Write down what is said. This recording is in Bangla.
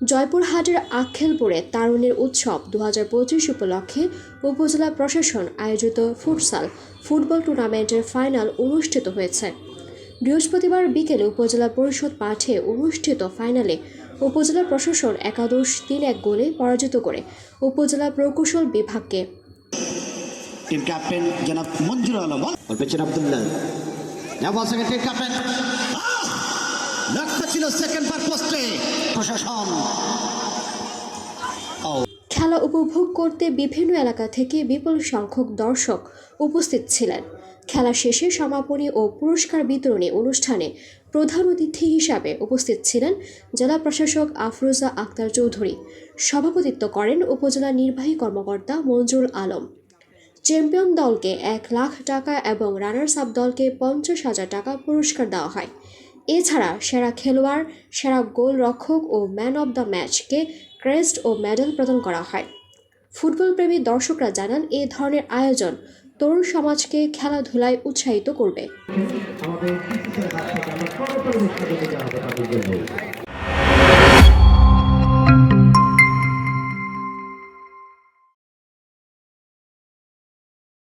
জয়পুরহাটের আক্কেলপুরে তারুণের উৎসব দু পঁচিশ উপলক্ষে উপজেলা প্রশাসন আয়োজিত ফুটসাল ফুটবল টুর্নামেন্টের ফাইনাল অনুষ্ঠিত হয়েছে। বৃহস্পতিবার বিকেলে উপজেলা পরিষদ মাঠে অনুষ্ঠিত ফাইনালে উপজেলা প্রশাসন একাদশ তিন এক গোলে পরাজিত করে উপজেলা প্রকৌশল বিভাগকে। টিম ক্যাপ্টেন জনাব মঞ্জুর আলম। পেছনে আব্দুল্লাহ। টিম ক্যাপ্টেন লক্ষ্য ছিল সেকেন্ড প্রশাসন। খেলা উপভোগ করতে বিভিন্ন এলাকা থেকে বিপুল সংখ্যক দর্শক উপস্থিত ছিলেন। খেলা শেষে সমাপনী ও পুরস্কার বিতরণী অনুষ্ঠানে প্রধান অতিথি হিসাবে উপস্থিত ছিলেন জেলা প্রশাসক আফরোজা আক্তার চৌধুরী। সভাপতিত্ব করেন উপজেলা নির্বাহী কর্মকর্তা মঞ্জুর আলম। চ্যাম্পিয়ন দলকে এক লাখ টাকা এবং রানার্স আপ দলকে পঞ্চাশ হাজার টাকা পুরস্কার দেওয়া হয়। এছাড়া সেরা খেলোয়াড়, সেরা গোলরক্ষক ও ম্যান অব দ্য ম্যাচকে ক্রেস্ট ও মেডেল প্রদান করা হয়। ফুটবল প্রেমী দর্শকরা জানান, এ ধরনের আয়োজন তরুণ সমাজকে খেলাধুলায় উৎসাহিত করবে।